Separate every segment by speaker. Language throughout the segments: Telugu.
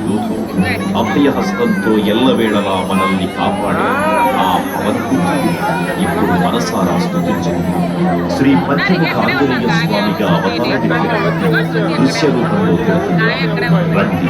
Speaker 1: యోధుడు అభయ హస్తంతో ఎల్లవేళలా మనల్ని కాపాడే ఆ భగవంతుడు ఇప్పుడు మనసారా స్తుతించింది శ్రీ పంచముఖ ఆంజనేయ స్వామిగా అవతారమెత్తిన దృశ్య రూపంలో తెలుపుతుంది. రండి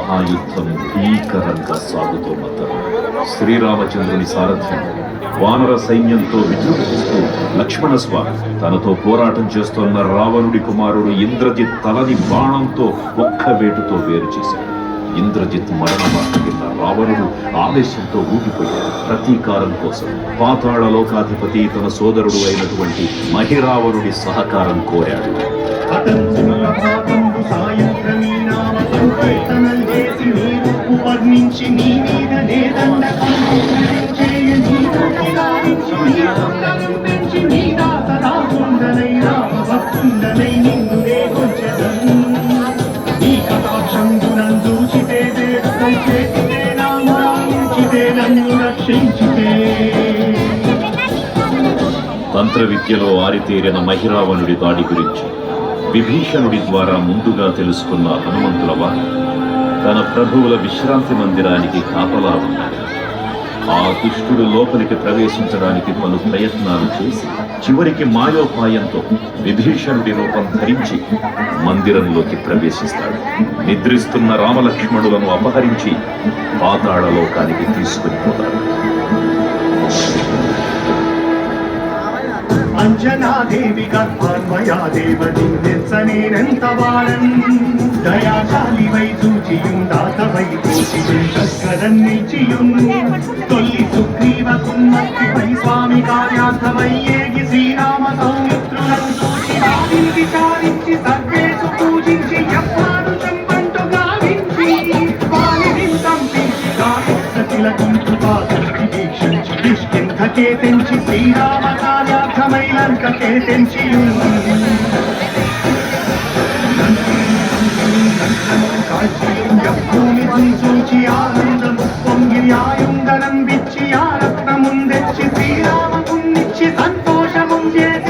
Speaker 1: మహాయుద్ధం భీకరంగా సాగుతోన్నత శ్రీరామచంద్రుని సారథ్యం వానర సైన్యంతో విజృంభిస్తూ లక్ష్మణ స్వామి తనతో పోరాటం చేస్తున్న రావణుడి కుమారుడు ఇంద్రజిత్ తలని బాణంతో ఒక్క వేటుతో వేరు చేశాడు ఇంద్రజిత్ మరణమాట విన్న రావణుడు ఆవేశంతో ఊగిపోయాడు ప్రతీకారం కోసం పాతాళ లోకాధిపతి తన సోదరుడు అయినటువంటి మహిరావణుడి సహకారం కోరాడు
Speaker 2: మించి నీ మీద లేదన్న పెంచి నీ నిన్ను నీ నామరాయించితే నన్ను రక్షించితే.
Speaker 1: తంత్ర విద్యలో ఆరితేరిన మహిరావణుడి దాడి గురించి విభీషణుడి ద్వారా ముందుగా తెలుసుకున్న హనుమంతుల వారు తన ప్రభువుల విశ్రాంతి మందిరానికి కాపలా ఉన్నాడు. ఆ దుష్టుడు లోపలికి ప్రవేశించడానికి పలు ప్రయత్నాలు చేసి చివరికి మాయోపాయంతో విభీషణుడి రూపం ధరించి మందిరంలోకి ప్రవేశిస్తాడు. నిద్రిస్తున్న రామలక్ష్మణులను అపహరించి పాతాళలోకానికి తీసుకుని పోతాడు.
Speaker 2: అంజనాదేవి గర్భాన్మయా దేవతి నెచ్చనేనెంత వారన్ దయాశాలి వై చూచియుందాతవై చూచియుందక్కరం నిలిచియున్ తొల్లి సుగ్రీవ కుమ్మక్కిపై స్వామి కార్యార్థమై ఏగి శ్రీరామ సౌమిత్రులను చూచి వారిని విచారించి వీక్షించి కిష్కింధకే తెంచి శ్రీరామ భూమి చూచి ఆనందము పొంగి ఆయుందనం విచ్చి ఆ రత్నముందెచ్చి శ్రీరామకున్నిచ్చి సంతోషము చేసి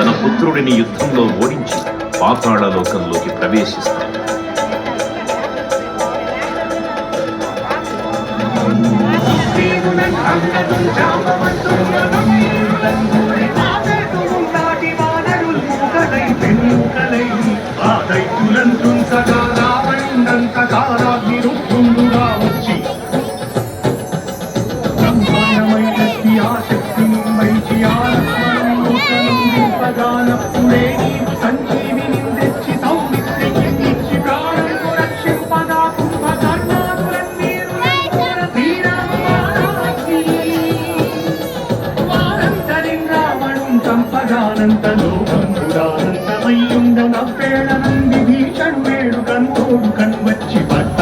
Speaker 1: తన పుత్రుడిని యుద్ధంలో ఓడించి పాతాళ లోకంలోకి ప్రవేశిస్తాడు
Speaker 2: సంజీవిని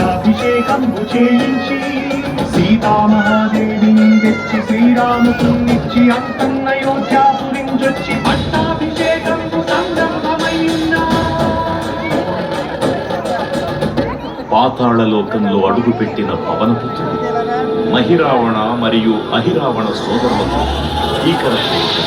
Speaker 2: అభిషేకంబు చేయించి సీతామహాదేవిని తెచ్చి శ్రీరాముకున్నిచ్చి అంతన్నయోధ్యాపురించొచ్చి పట్టాభిషేకంబు సంరంభమయ్యున్నా
Speaker 1: పాతాళ లోకంలో అడుగుపెట్టిన పవనపుత్రుడు మహిరావణ మరియు అహిరావణ సోదరులకు భీకర ప్రయోగం.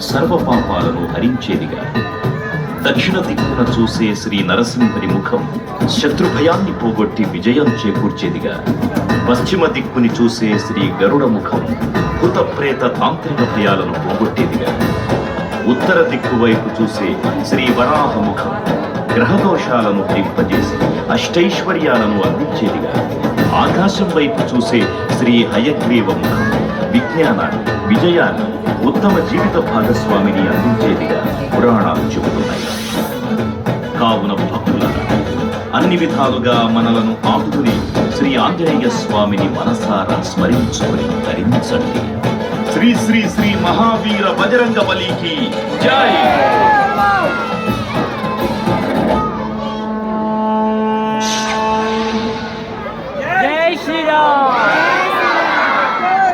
Speaker 1: సర్వపాపాలను హరించేదిగా. దక్షిణ దిక్కున చూసే శ్రీ నరసింహుని ముఖం శత్రుభయాన్ని పోగొట్టి విజయం చేకూర్చేదిగా. పశ్చిమ దిక్కుని చూసే శ్రీ గరుడ ముఖం భూతప్రేత తాంత్రిక భయాలను పోగొట్టేదిగా. ఉత్తర దిక్కు వైపు చూసే శ్రీ వరాహ ముఖం గ్రహదోషాలను హరింపజేసి అష్టైశ్వర్యాలను అందించేదిగా. ఆకాశం వైపు చూసే శ్రీ హయగ్రీవ ముఖం విజ్ఞానాన్ని విజయాన్ని ఉత్తమ జీవిత భాగస్వామిని అందించేదిగా పురాణాలు చెబుతున్నాయి కావున భక్తుల అన్ని విధాలుగా మనలను ఆదుకుని శ్రీ ఆంజనేయ స్వామిని మనసారా స్మరించుకొని ధరించండి శ్రీ శ్రీ శ్రీ మహావీర బజరంగ బలికి జై